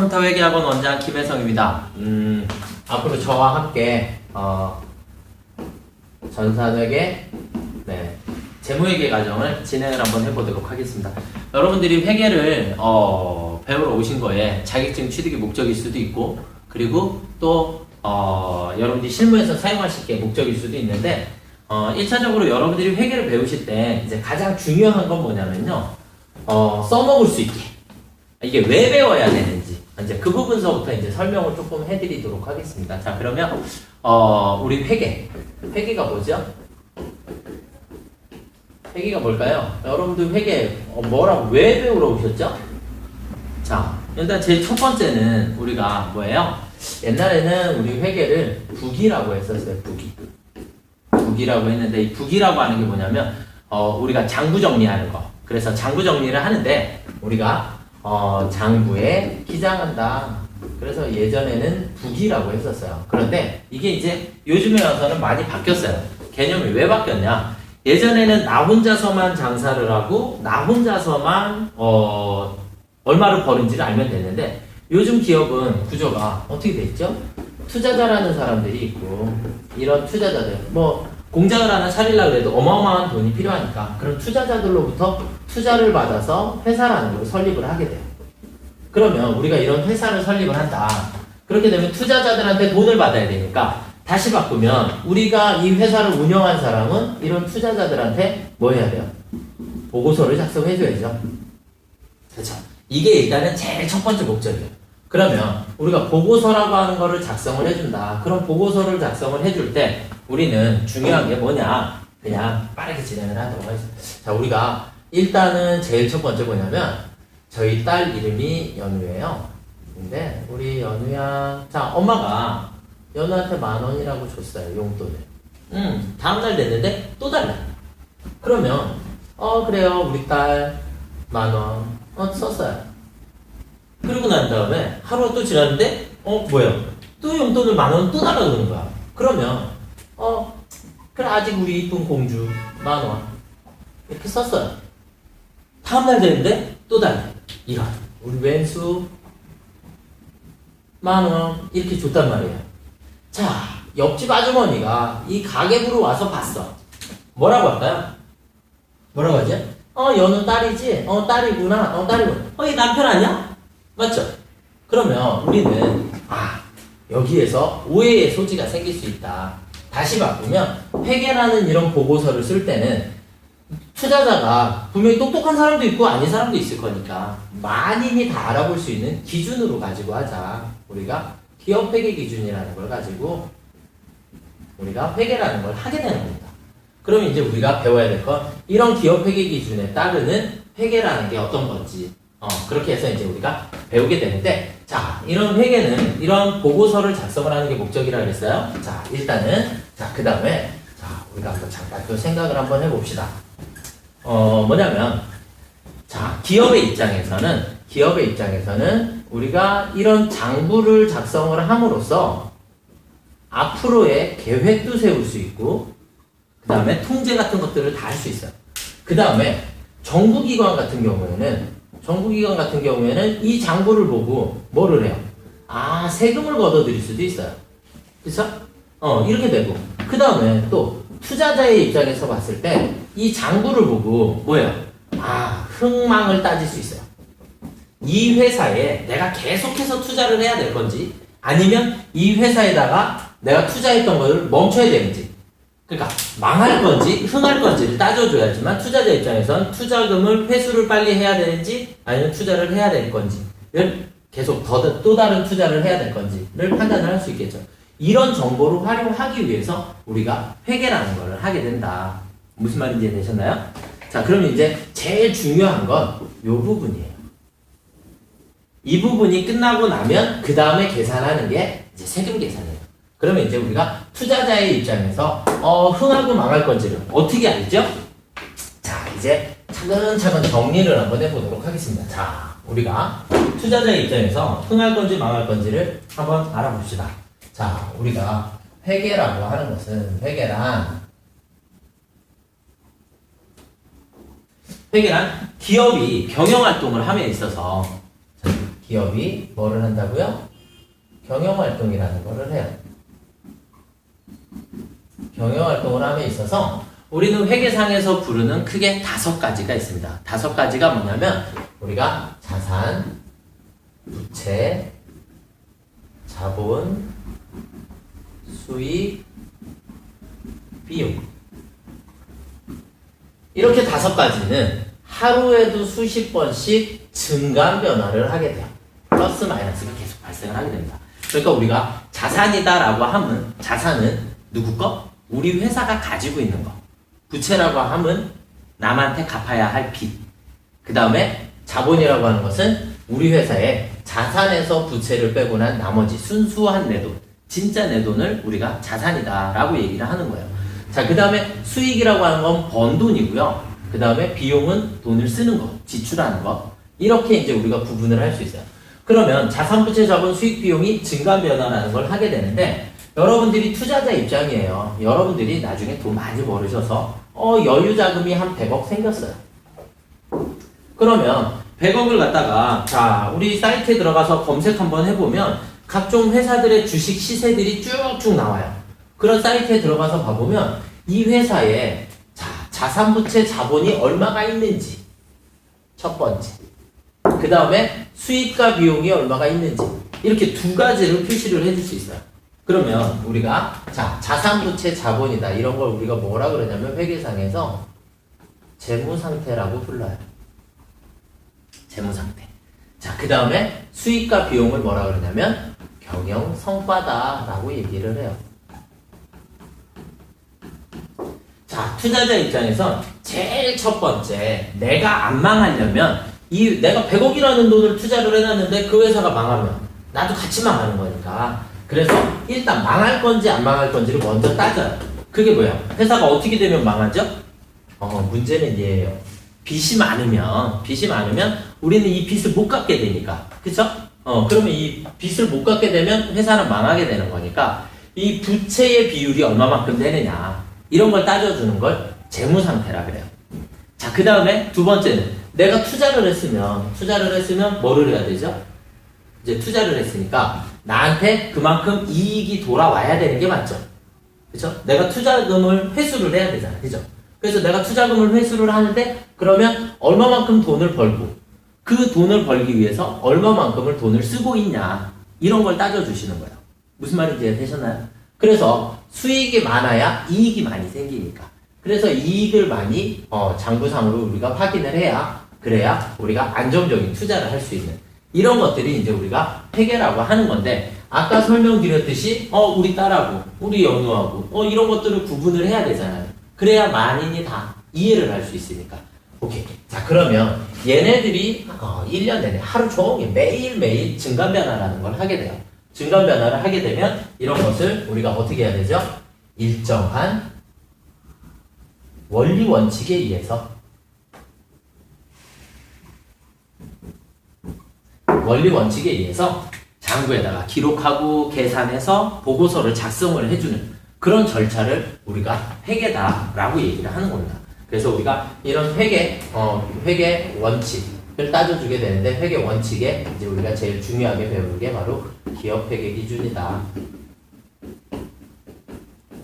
컴퓨터 회계학원 원장 김혜성입니다. 음, 앞으로 저와 함께 어, 전산회계, 네, 재무회계 과정을 진행을 한번 해보도록 하겠습니다. 여러분들이 회계를 어, 배우러 오신 거에 자격증 취득이 목적일 수도 있고, 그리고 또 어, 여러분들이 실무에서 사용하실 게 목적일 수도 있는데, 어, 1차적으로 여러분들이 회계를 배우실 때 이제 가장 중요한 건 뭐냐면요, 어, 써먹을 수 있게. 이게 왜 배워야 되는지 이제 그 부분서부터 이제 설명을 조금 해드리도록 하겠습니다. 자 그러면 어 우리 회계 회계가 뭐죠? 회계가 뭘까요? 여러분들 회계 어, 뭐라고 왜 배우러 오셨죠? 자 일단 제일 첫 번째는 우리가 뭐예요? 옛날에는 우리 회계를 북이라고 했었어요. 북이 북이라고 했는데 이 북이라고 하는 게 뭐냐면 어 우리가 장부 정리하는 거. 그래서 장부 정리를 하는데 우리가 어, 장부에 기장한다. 그래서 예전에는 북이라고 했었어요. 그런데 이게 이제 요즘에 와서는 많이 바뀌었어요. 개념이 왜 바뀌었냐? 예전에는 나 혼자서만 장사를 하고 나 혼자서만 어, 얼마를 버는지를 알면 되는데 요즘 기업은 구조가 어떻게 돼 있죠? 투자자라는 사람들이 있고 이런 투자자들 뭐 공장을 하나 차리려고 해도 어마어마한 돈이 필요하니까 그런 투자자들로부터 투자를 받아서 회사라는 걸 설립을 하게 돼요. 그러면 우리가 이런 회사를 설립을 한다. 그렇게 되면 투자자들한테 돈을 받아야 되니까 다시 바꾸면 우리가 이 회사를 운영한 사람은 이런 투자자들한테 뭐 해야 돼요? 보고서를 작성해 줘야죠. 그렇죠. 이게 일단은 제일 첫 번째 목적이에요. 그러면 우리가 보고서라고 하는 거를 작성을 해준다. 그럼 보고서를 작성을 해줄 때 우리는 중요한 게 뭐냐? 그냥 빠르게 진행을 하도록 하겠습니다. 자, 우리가 일단은 제일 첫 번째 뭐냐면 저희 딸 이름이 연우예요. 근데 우리 연우야, 자 엄마가 연우한테 만 원이라고 줬어요 용돈을. 음, 다음 날 됐는데 또 달라. 그러면 어 그래요 우리 딸 만 원, 어 썼어요. 그러고 난 다음에 하루가 또 지났는데 어 뭐야? 또 용돈을 만 원또 그러는 거야. 그러면 어 그래 아직 우리 이쁜 공주 만 원 이렇게 썼어요. 다음 날 되는데 또 달라. 이런 우리 왼수 만 원 이렇게 줬단 말이에요. 자 옆집 아주머니가 이 가게부로 와서 봤어. 뭐라고 할까요? 뭐라고 하지? 어 연우 딸이지? 어 딸이구나. 어 딸이구나. 어 얘 남편 아니야? 맞죠? 그러면 우리는 아 여기에서 오해의 소지가 생길 수 있다. 다시 바꾸면 회계라는 이런 보고서를 쓸 때는 투자자가 분명히 똑똑한 사람도 있고 아닌 사람도 있을 거니까 만인이 다 알아볼 수 있는 기준으로 가지고 하자. 우리가 기업 회계 기준이라는 걸 가지고 우리가 회계라는 걸 하게 되는 겁니다. 그러면 이제 우리가 배워야 될 건 이런 기업 회계 기준에 따르는 회계라는 게 어떤 건지 어, 그렇게 해서 이제 우리가 배우게 되는데 자 이런 회계는 이런 보고서를 작성을 하는 게 목적이라 그랬어요. 자 일단은 자 그 다음에 자 우리가 한번 잠깐 또 생각을 한번 해봅시다. 어 뭐냐면 자 기업의 입장에서는 기업의 입장에서는 우리가 이런 장부를 작성을 함으로써 앞으로의 계획도 세울 수 있고 그 다음에 통제 같은 것들을 다 할 수 있어요. 그 다음에 정부기관 같은 경우에는 정부기관 같은 경우에는 이 장부를 보고 뭐를 해요? 아 세금을 걷어들일 수도 있어요. 그쵸? 어 이렇게 되고 그 다음에 또 투자자의 입장에서 봤을 때 이 장부를 보고 뭐예요? 아 흥망을 따질 수 있어요. 이 회사에 내가 계속해서 투자를 해야 될 건지 아니면 이 회사에다가 내가 투자했던 것을 멈춰야 되는지 그러니까 망할 건지 흥할 건지를 따져줘야지만 투자자 입장에선 투자금을 회수를 빨리 해야 되는지 아니면 투자를 해야 될 건지를 계속 더, 또 다른 투자를 해야 될 건지를 판단을 할 수 있겠죠. 이런 정보를 활용하기 위해서 우리가 회계라는 걸 하게 된다. 무슨 말인지 이해되셨나요? 자, 그럼 이제 제일 중요한 건 이 부분이에요. 이 부분이 끝나고 나면 그 다음에 계산하는 게 이제 세금 계산이에요. 그러면 이제 우리가 투자자의 입장에서 어, 흥하고 망할 건지를 어떻게 알죠? 자, 이제 차근차근 정리를 한번 해보도록 하겠습니다. 자, 우리가 투자자의 입장에서 흥할 건지 망할 건지를 한번 알아봅시다. 자, 우리가 회계라고 하는 것은 회계란 회계란 기업이 경영 활동을 함에 있어서 기업이 뭐를 한다고요? 경영 활동이라는 거를 해요. 경영활동을 함에 있어서 우리는 회계상에서 부르는 크게 다섯 가지가 있습니다. 다섯 가지가 뭐냐면 우리가 자산, 부채, 자본, 수익, 비용. 이렇게 다섯 가지는 하루에도 수십 번씩 증감 변화를 하게 돼요. 플러스 마이너스가 계속 발생을 하게 됩니다. 그러니까 우리가 자산이다라고 하면 자산은 누구 거? 우리 회사가 가지고 있는 거. 부채라고 하면 남한테 갚아야 할 빚. 그 다음에 자본이라고 하는 것은 우리 회사의 자산에서 부채를 빼고 난 나머지 순수한 내 돈, 진짜 내 돈을 우리가 자산이다라고 얘기를 하는 거예요. 자, 그 다음에 수익이라고 하는 건 번 돈이고요. 그 다음에 비용은 돈을 쓰는 거, 지출하는 거. 이렇게 이제 우리가 구분을 할 수 있어요. 그러면 자산, 부채, 자본, 수익, 비용이 증가 변화라는 걸 하게 되는데 여러분들이 투자자 입장이에요. 여러분들이 나중에 돈 많이 벌으셔서 어, 여유 자금이 한 100억 생겼어요. 그러면 100억을 갖다가 자 우리 사이트에 들어가서 검색 한번 해보면 각종 회사들의 주식 시세들이 쭉쭉 나와요. 그런 사이트에 들어가서 봐보면 이 회사에 자 자산부채 자본이 얼마가 있는지 첫 번째 그 다음에 수익과 비용이 얼마가 있는지 이렇게 두 가지를 표시를 해줄 수 있어요. 그러면 우리가 자 자산부채 자본이다 이런 걸 우리가 뭐라 그러냐면 회계상에서 재무 상태라고 불러요. 재무 상태. 자, 그 다음에 수익과 비용을 뭐라 그러냐면 경영 성과다라고 얘기를 해요. 자, 투자자 입장에서 제일 첫 번째, 내가 안 망하려면 이 내가 100억이라는 돈을 투자를 해놨는데 그 회사가 망하면 나도 같이 망하는 거니까. 그래서 일단 망할 건지 안 망할 건지를 먼저 따져요. 그게 뭐야? 회사가 어떻게 되면 망하죠? 어, 문제는 얘예요. 빚이 많으면 빚이 많으면 우리는 이 빚을 못 갚게 되니까 그쵸? 어 그러면 이 빚을 못 갚게 되면 회사는 망하게 되는 거니까 이 부채의 비율이 얼마만큼 되느냐 이런 걸 따져주는 걸 재무 상태라 그래요. 자 그 다음에 두 번째는 내가 투자를 했으면 투자를 했으면 뭐를 해야 되죠? 이제 투자를 했으니까 나한테 그만큼 이익이 돌아와야 되는 게 맞죠. 그쵸? 내가 투자금을 회수를 해야 되잖아. 그죠? 그래서 내가 투자금을 회수를 하는데 그러면 얼마만큼 돈을 벌고 그 돈을 벌기 위해서 얼마만큼을 돈을 쓰고 있냐 이런 걸 따져주시는 거예요. 무슨 말인지 이해되셨나요? 그래서 수익이 많아야 이익이 많이 생기니까 그래서 이익을 많이 어, 장부상으로 우리가 확인을 해야 그래야 우리가 안정적인 투자를 할 수 있는 이런 것들이 이제 우리가 회계라고 하는 건데 아까 설명드렸듯이 어 우리 딸하고 우리 연우하고 어 이런 것들을 구분을 해야 되잖아요. 그래야 만인이 다 이해를 할 수 있으니까. 오케이. 자, 그러면 얘네들이 어, 1년 내내 하루 종일 매일매일 증감 변화라는 걸 하게 돼요. 증감 변화를 하게 되면 이런 것을 우리가 어떻게 해야 되죠? 일정한 원리 원칙에 의해서 원리 원칙에 의해서 장부에다가 기록하고 계산해서 보고서를 작성을 해주는 그런 절차를 우리가 회계다라고 얘기를 하는 겁니다. 그래서 우리가 이런 회계, 어, 회계 원칙을 따져주게 되는데 회계 원칙에 이제 우리가 제일 중요하게 배우는 게 바로 기업 회계 기준이다.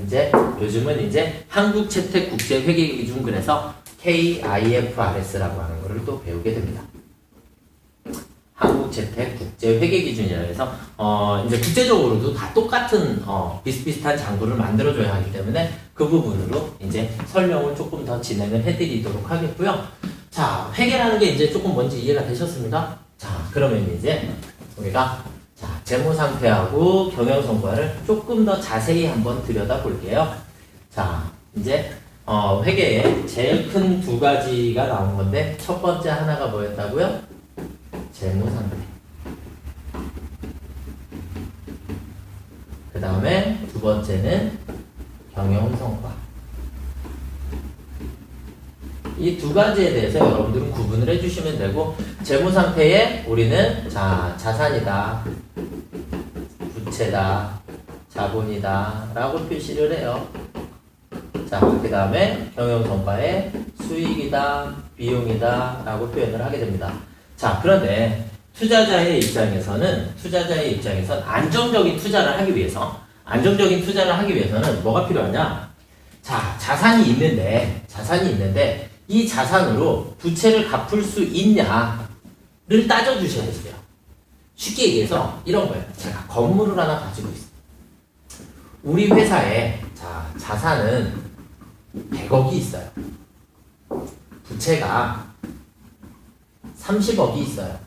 이제 요즘은 이제 한국 채택 국제 회계 기준 그래서 KIFRS라고 하는 거를 또 배우게 됩니다. 한국재택 국제회계기준이라 해서 어 이제 국제적으로도 다 똑같은 어 비슷비슷한 장부를 만들어줘야 하기 때문에 그 부분으로 이제 설명을 조금 더 진행을 해드리도록 하겠고요. 자 회계라는 게 이제 조금 뭔지 이해가 되셨습니까? 자 그러면 이제 우리가 자 재무 상태하고 경영 성과를 조금 더 자세히 한번 들여다 볼게요. 자 이제 어 회계에 제일 큰 두 가지가 나온 건데 첫 번째 하나가 뭐였다고요? 재무 상태. 그 다음에 두 번째는 경영 성과. 이 두 가지에 대해서 여러분들은 구분을 해주시면 되고 재무 상태에 우리는 자 자산이다, 부채다, 자본이다 라고 표시를 해요. 자, 그 다음에 경영 성과에 수익이다, 비용이다 라고 표현을 하게 됩니다. 자, 그런데 투자자의 입장에서는 투자자의 입장에선 안정적인 투자를 하기 위해서 안정적인 투자를 하기 위해서는 뭐가 필요하냐? 자, 자산이 있는데 자산이 있는데 이 자산으로 부채를 갚을 수 있냐를 따져 주셔야 돼요. 쉽게 얘기해서 이런 거예요. 제가 건물을 하나 가지고 있어요. 우리 회사에 자, 자산은 100억이 있어요. 부채가 30억이 있어요.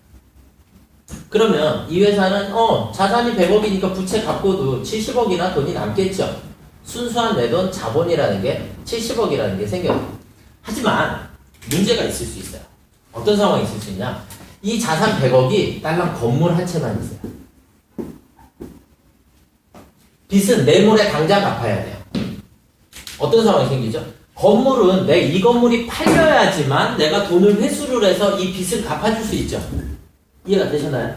그러면 이 회사는 어 자산이 100억이니까 부채 갚고도 70억이나 돈이 남겠죠. 순수한 내 돈 자본이라는 게 70억이라는 게 생겨요. 하지만 문제가 있을 수 있어요. 어떤 상황이 있을 수 있냐? 이 자산 100억이 딸랑 건물 한 채만 있어요. 빚은 내모레 당장 갚아야 돼요. 어떤 상황이 생기죠? 건물은 내 이 건물이 팔려야지만 내가 돈을 회수를 해서 이 빚을 갚아줄 수 있죠. 이해가 되셨나요?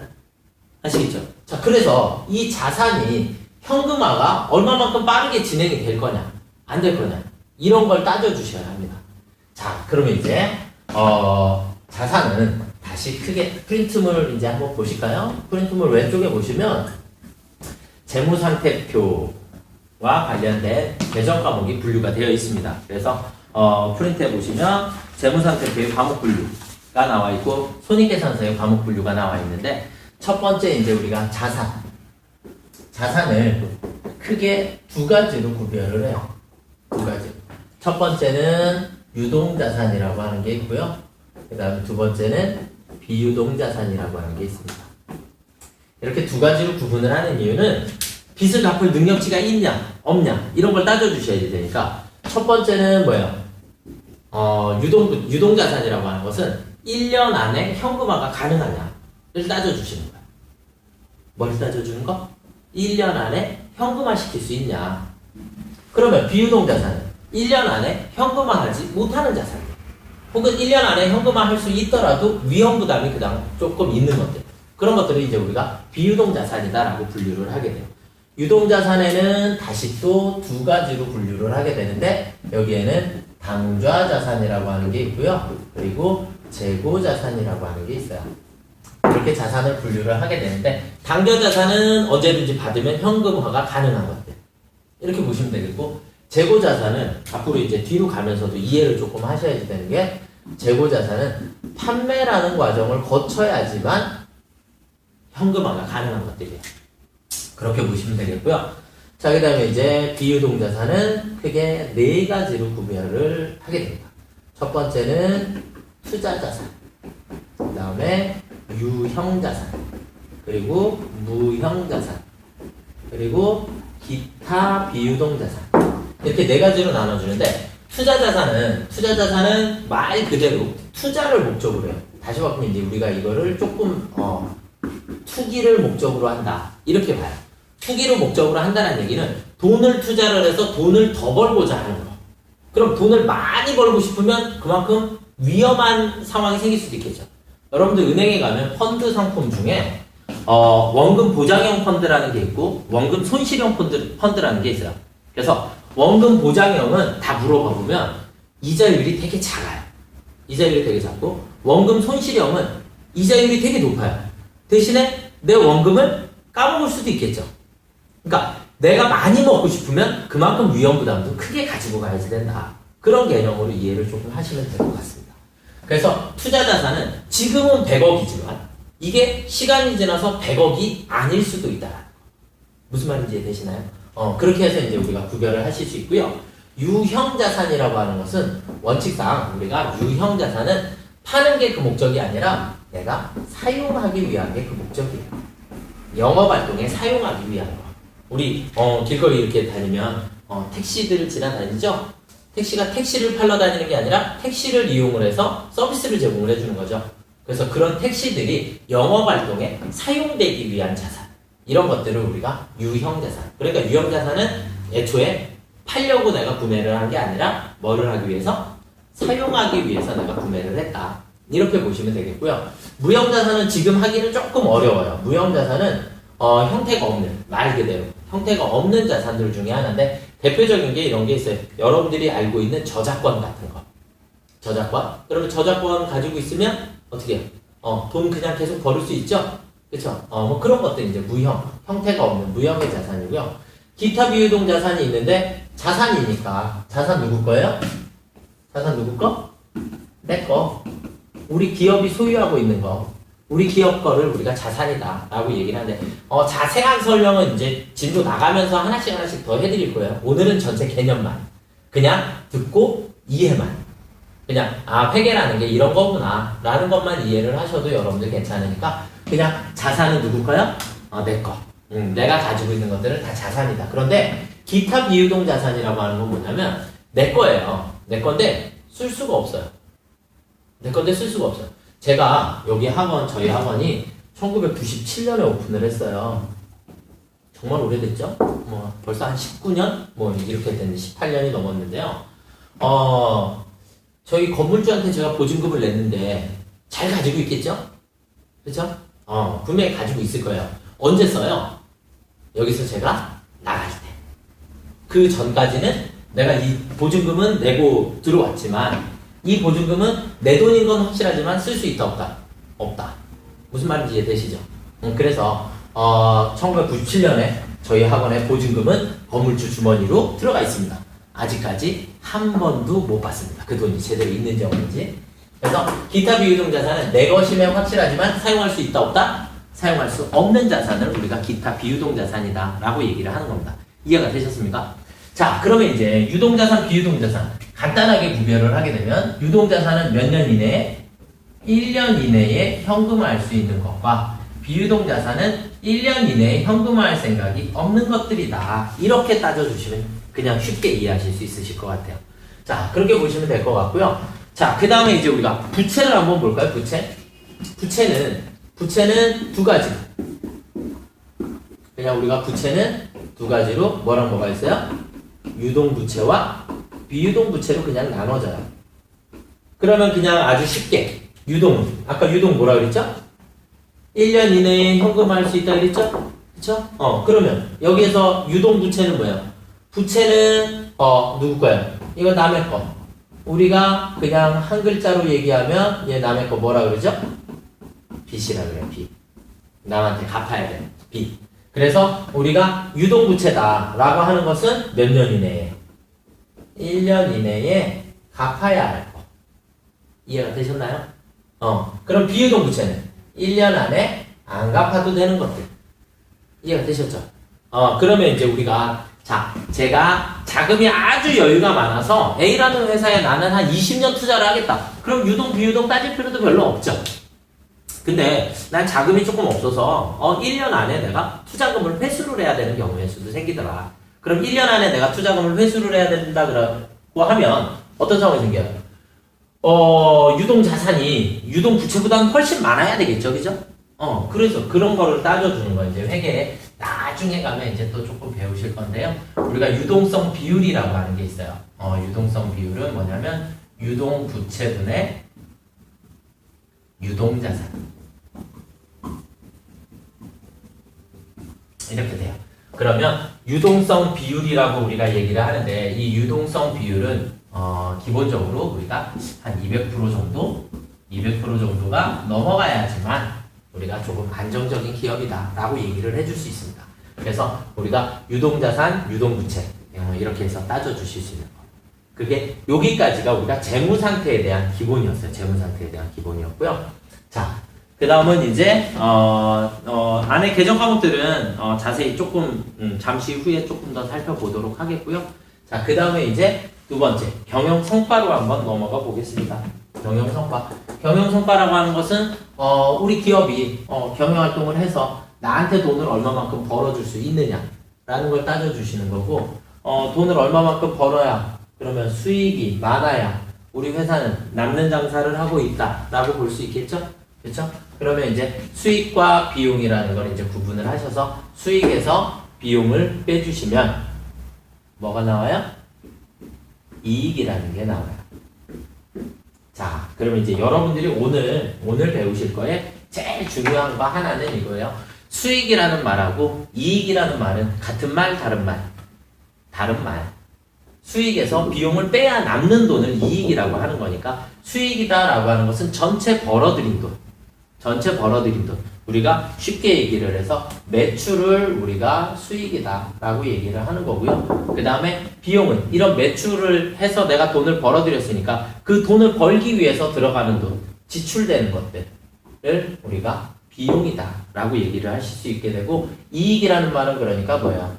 아시겠죠? 자, 그래서 이 자산이 현금화가 얼마만큼 빠르게 진행이 될 거냐, 안 될 거냐, 이런 걸 따져주셔야 합니다. 자, 그러면 이제, 어, 자산은 다시 크게 프린트물 이제 한번 보실까요? 프린트물 왼쪽에 보시면 재무상태표 와 관련된 배정 과목이 분류가 되어 있습니다. 그래서, 어, 프린트해 보시면 재무상태표의 과목 분류가 나와 있고, 손익계산서의 과목 분류가 나와 있는데, 첫 번째 이제 우리가 자산. 자산을 크게 두 가지로 구별을 해요. 두 가지. 첫 번째는 유동 자산이라고 하는 게 있고요. 그 다음에 두 번째는 비유동 자산이라고 하는 게 있습니다. 이렇게 두 가지로 구분을 하는 이유는 빚을 갚을 능력치가 있냐, 없냐, 이런 걸 따져주셔야 되니까 첫 번째는 뭐예요? 어, 유동, 유동자산이라고 하는 것은 1년 안에 현금화가 가능하냐를 따져주시는 거예요. 뭘 따져주는 거? 1년 안에 현금화 시킬 수 있냐. 그러면 비유동 자산은 1년 안에 현금화하지 못하는 자산이에요. 혹은 1년 안에 현금화 할 수 있더라도 위험 부담이 그다음 조금 있는 것들. 그런 것들을 이제 우리가 비유동 자산이다라고 분류를 하게 돼요. 유동 자산에는 다시 또 두 가지로 분류를 하게 되는데 여기에는 당좌 자산이라고 하는 게 있고요. 그리고 재고 자산이라고 하는 게 있어요. 이렇게 자산을 분류를 하게 되는데 당좌 자산은 언제든지 받으면 현금화가 가능한 것들 이렇게 보시면 되겠고 재고 자산은 앞으로 이제 뒤로 가면서도 이해를 조금 하셔야 되는 게 재고 자산은 판매라는 과정을 거쳐야지만 현금화가 가능한 것들이에요. 그렇게 보시면 되겠고요. 자, 그 다음에 이제 비유동 자산은 크게 네 가지로 구별을 하게 됩니다. 첫 번째는 투자 자산, 그 다음에 유형 자산, 그리고 무형 자산, 그리고 기타 비유동 자산. 이렇게 네 가지로 나눠주는데, 투자 자산은, 투자 자산은 말 그대로 투자를 목적으로 해요. 다시 바꾸면 이제 우리가 이거를 조금, 어, 투기를 목적으로 한다. 이렇게 봐요. 투기를 목적으로 한다는 얘기는 돈을 투자를 해서 돈을 더 벌고자 하는 거. 그럼 돈을 많이 벌고 싶으면 그만큼 위험한 상황이 생길 수도 있겠죠. 여러분들 은행에 가면 펀드 상품 중에 어, 원금 보장형 펀드라는 게 있고 원금 손실형 펀드, 펀드라는 게 있어요. 그래서 원금 보장형은 다 물어봐 보면 이자율이 되게 작아요. 이자율이 되게 작고 원금 손실형은 이자율이 되게 높아요. 대신에 내 원금을 까먹을 수도 있겠죠. 그러니까 내가 많이 먹고 싶으면 그만큼 위험 부담도 크게 가지고 가야지 된다. 그런 개념으로 이해를 조금 하시면 될 것 같습니다. 그래서 투자 자산은 지금은 100억이지만 이게 시간이 지나서 100억이 아닐 수도 있다. 무슨 말인지 이해되시나요? 어, 그렇게 해서 이제 우리가 구별을 하실 수 있고요. 유형 자산이라고 하는 것은 원칙상 우리가 유형 자산은 파는 게 그 목적이 아니라 내가 사용하기 위한 게 그 목적이에요. 영업 활동에 사용하기 위한 거. 우리 어, 길거리 이렇게 다니면 어, 택시들을 지나다니죠. 택시가 택시를 팔러 다니는 게 아니라 택시를 이용을 해서 서비스를 제공을 해주는 거죠. 그래서 그런 택시들이 영업 활동에 사용되기 위한 자산 이런 것들을 우리가 유형 자산. 그러니까 유형 자산은 애초에 팔려고 내가 구매를 한 게 아니라 뭐를 하기 위해서 사용하기 위해서 내가 구매를 했다. 이렇게 보시면 되겠고요. 무형 자산은 지금 하기는 조금 어려워요. 무형 자산은 어, 형태가 없는 말 그대로 형태가 없는 자산들 중에 하나인데 대표적인 게 이런 게 있어요. 여러분들이 알고 있는 저작권 같은 거. 저작권? 그러면 저작권 가지고 있으면 어떻게 해요? 어, 돈 그냥 계속 벌을 수 있죠? 그쵸? 어, 뭐 그런 것들 이제 무형, 형태가 없는 무형의 자산이고요. 기타 비유동 자산이 있는데 자산이니까 자산 누구 거예요? 자산 누구 거? 내 거. 우리 기업이 소유하고 있는 거. 우리 기업 거를 우리가 자산이다 라고 얘기를 하는데 어, 자세한 설명은 이제 진도 나가면서 하나씩 하나씩 더 해드릴 거예요. 오늘은 전체 개념만. 그냥 듣고 이해만. 그냥 아 회계라는 게 이런 거구나 라는 것만 이해를 하셔도 여러분들 괜찮으니까 그냥 자산은 누구 거요? 어, 내 거. 음, 내가 가지고 있는 것들은 다 자산이다. 그런데 기타 비유동 자산이라고 하는 건 뭐냐면 내 거예요. 내 건데 쓸 수가 없어요. 내 건데 쓸 수가 없어요. 제가 여기 학원 저희 학원이 1997년에 오픈을 했어요. 정말 오래됐죠? 뭐 벌써 한 19년 뭐 이렇게 됐는데 18년이 넘었는데요. 어 저희 건물주한테 제가 보증금을 냈는데 잘 가지고 있겠죠? 그렇죠? 어 분명히 가지고 있을 거예요. 언제 써요? 여기서 제가 나갈 때. 그 전까지는 내가 이 보증금은 내고 들어왔지만 이 보증금은 내 돈인 건 확실하지만 쓸 수 있다 없다? 없다. 무슨 말인지 이해되시죠? 음, 그래서 어, 1997년에 저희 학원의 보증금은 건물주 주머니로 들어가 있습니다. 아직까지 한 번도 못 봤습니다. 그 돈이 제대로 있는지 없는지. 그래서 기타 비유동 자산은 내 것이면 확실하지만 사용할 수 있다 없다? 사용할 수 없는 자산을 우리가 기타 비유동 자산이다 라고 얘기를 하는 겁니다. 이해가 되셨습니까? 자, 그러면 이제 유동자산, 비유동자산 간단하게 구별을 하게 되면 유동자산은 몇 년 이내에 1년 이내에 현금화할 수 있는 것과 비유동자산은 1년 이내에 현금화할 생각이 없는 것들이다. 이렇게 따져주시면 그냥 쉽게 이해하실 수 있으실 것 같아요. 자, 그렇게 보시면 될 것 같고요. 자, 그 다음에 이제 우리가 부채를 한번 볼까요? 부채? 부채는, 부채는 두 가지. 그냥 우리가 부채는 두 가지로 뭐랑 뭐가 있어요? 유동 부채와 비유동 부채로 그냥 나눠져요. 그러면 그냥 아주 쉽게 유동 아까 유동 뭐라 그랬죠? 1년 이내에 현금화할 수 있다 그랬죠? 그쵸? 어 그러면 여기에서 유동 부채는 뭐예요? 부채는 어 누구 거예요? 이거 남의 거. 우리가 그냥 한 글자로 얘기하면 얘 남의 거 뭐라 그러죠? 빚이라 그래요. 빚. 남한테 갚아야 돼. 빚. 그래서 우리가 유동부채다라고 하는 것은 몇 년 이내에? 1년 이내에 갚아야 할 거. 이해가 되셨나요? 어, 그럼 비유동 부채는 1년 안에 안 갚아도 되는 것들. 이해가 되셨죠? 어, 그러면 이제 우리가 자, 제가 자금이 아주 여유가 많아서 A라는 회사에 나는 한 20년 투자를 하겠다. 그럼 유동, 비유동 따질 필요도 별로 없죠. 근데 난 자금이 조금 없어서 어 1년 안에 내가 투자금을 회수를 해야 되는 경우의 수도 생기더라. 그럼 1년 안에 내가 투자금을 회수를 해야 된다 그러고 하면 어떤 상황이 생겨요? 어 유동 자산이 유동 부채보다는 훨씬 많아야 되겠죠, 그죠? 어 그래서 그런 거를 따져주는 거예요. 이제 회계에 나중에 가면 이제 또 조금 배우실 건데요. 우리가 유동성 비율이라고 하는 게 있어요. 어 유동성 비율은 뭐냐면 유동 부채분의 유동 자산. 이렇게 돼요. 그러면 유동성 비율이라고 우리가 얘기를 하는데 이 유동성 비율은 어, 기본적으로 우리가 한 200% 정도, 200% 정도가 넘어가야지만 우리가 조금 안정적인 기업이다 라고 얘기를 해줄 수 있습니다. 그래서 우리가 유동자산, 유동부채 어, 이렇게 해서 따져주실 수 있는 거. 그게 여기까지가 우리가 재무 상태에 대한 기본이었어요. 재무 상태에 대한 기본이었고요. 자, 그 다음은 이제 어, 어, 안에 개정 과목들은 어, 자세히 조금 음, 잠시 후에 조금 더 살펴보도록 하겠고요. 자, 그 다음에 이제 두 번째 경영 성과로 한번 넘어가 보겠습니다. 경영 성과. 경영 성과라고 하는 것은 어, 우리 기업이 어, 경영 활동을 해서 나한테 돈을 얼마만큼 벌어줄 수 있느냐라는 걸 따져주시는 거고 어, 돈을 얼마만큼 벌어야 그러면 수익이 많아야 우리 회사는 남는 장사를 하고 있다라고 볼 수 있겠죠? 그렇죠? 그러면 이제 수익과 비용이라는 걸 이제 구분을 하셔서 수익에서 비용을 빼주시면 뭐가 나와요? 이익이라는 게 나와요. 자, 그러면 이제 여러분들이 오늘 오늘 배우실 거에 제일 중요한 거 하나는 이거예요. 수익이라는 말하고 이익이라는 말은 같은 말, 다른 말, 다른 말. 수익에서 비용을 빼야 남는 돈을 이익이라고 하는 거니까 수익이다라고 하는 것은 전체 벌어들인 돈. 전체 벌어들인 돈. 우리가 쉽게 얘기를 해서 매출을 우리가 수익이다라고 얘기를 하는 거고요. 그 다음에 비용은 이런 매출을 해서 내가 돈을 벌어들였으니까 그 돈을 벌기 위해서 들어가는 돈, 지출되는 것들을 우리가 비용이다라고 얘기를 하실 수 있게 되고 이익이라는 말은 그러니까 뭐야?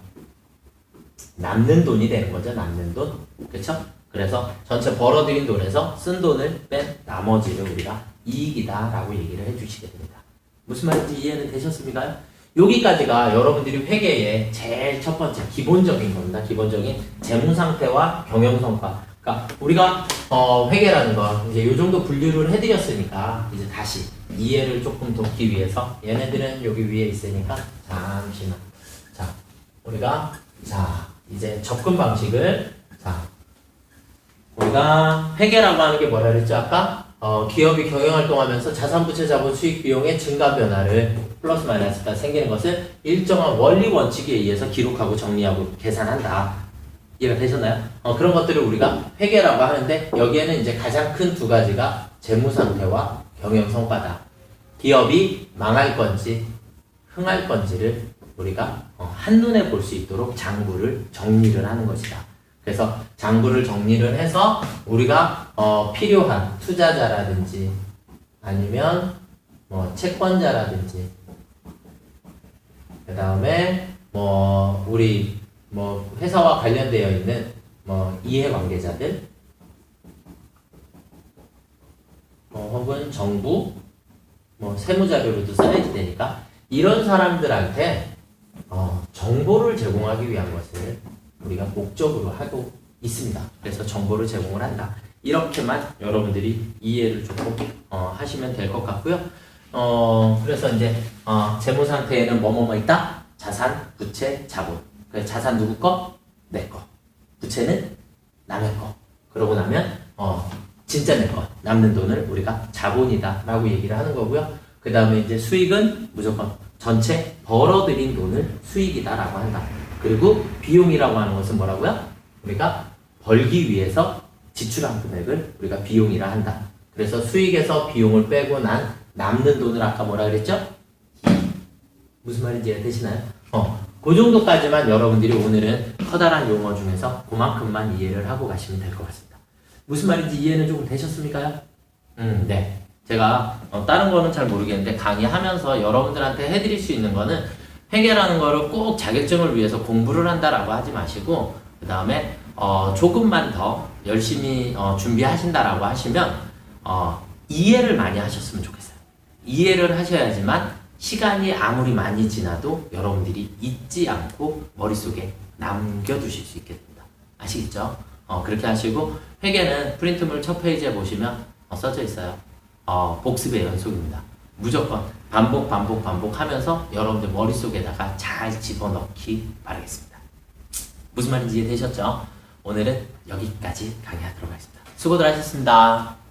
남는 돈이 되는 거죠. 남는 돈. 그렇죠? 그래서 전체 벌어들인 돈에서 쓴 돈을 뺀 나머지를 우리가 이익이다라고 얘기를 해주시게 됩니다. 무슨 말인지 이해는 되셨습니까? 여기까지가 여러분들이 회계의 제일 첫 번째 기본적인 겁니다. 기본적인 재무 상태와 경영 성과. 그러니까 우리가 어, 회계라는 거 이제 요 정도 분류를 해드렸으니까 이제 다시 이해를 조금 돕기 위해서 얘네들은 여기 위에 있으니까 잠시만. 자, 우리가 자 이제 접근 방식을 자 우리가 회계라고 하는 게 뭐라 그랬죠 아까? 어, 기업이 경영 활동하면서 자산부채 자본 수익 비용의 증가 변화를 플러스 마이너스가 생기는 것을 일정한 원리 원칙에 의해서 기록하고 정리하고 계산한다. 이해가 되셨나요? 어, 그런 것들을 우리가 회계라고 하는데 여기에는 이제 가장 큰 두 가지가 재무 상태와 경영 성과다. 기업이 망할 건지 흥할 건지를 우리가 어, 한눈에 볼 수 있도록 장부를 정리를 하는 것이다. 그래서 장부를 정리를 해서 우리가 어, 필요한 투자자라든지 아니면 뭐 채권자라든지 그 다음에 뭐 우리 뭐 회사와 관련되어 있는 뭐 이해관계자들 뭐 혹은 정부 뭐 세무자료로도 써야지 되니까 이런 사람들한테 어, 정보를 제공하기 위한 것을 우리가 목적으로 하고 있습니다. 그래서 정보를 제공을 한다. 이렇게만 여러분들이 이해를 조금 어, 하시면 될 것 같고요. 어, 그래서 이제 어, 재무 상태에는 뭐뭐뭐 있다? 자산, 부채, 자본. 그래서 자산 누구 거? 내 거. 부채는 남의 거. 그러고 나면 어, 진짜 내 거. 남는 돈을 우리가 자본이다라고 얘기를 하는 거고요. 그 다음에 이제 수익은 무조건 전체 벌어들인 돈을 수익이다라고 한다. 그리고 비용이라고 하는 것은 뭐라고요? 우리가 벌기 위해서 지출한 금액을 우리가 비용이라 한다. 그래서 수익에서 비용을 빼고 난 남는 돈을 아까 뭐라 그랬죠? 무슨 말인지 이해되시나요? 어, 그 정도까지만 여러분들이 오늘은 커다란 용어 중에서 그만큼만 이해를 하고 가시면 될 것 같습니다. 무슨 말인지 이해는 조금 되셨습니까요? 음, 네. 제가 어, 다른 거는 잘 모르겠는데 강의하면서 여러분들한테 해드릴 수 있는 거는 회계라는 거를 꼭 자격증을 위해서 공부를 한다라고 하지 마시고 그 다음에 어, 조금만 더 열심히 어, 준비하신다라고 하시면 어, 이해를 많이 하셨으면 좋겠어요. 이해를 하셔야지만 시간이 아무리 많이 지나도 여러분들이 잊지 않고 머릿속에 남겨두실 수 있게 됩니다. 아시겠죠? 어, 그렇게 하시고 회계는 프린트물 첫 페이지에 보시면 어, 써져 있어요. 어, 복습의 연속입니다. 무조건 반복 반복 반복하면서 여러분들 머릿속에다가 잘 집어넣기 바라겠습니다. 무슨 말인지 이해되셨죠? 오늘은 여기까지 강의하도록 하겠습니다. 수고들 하셨습니다.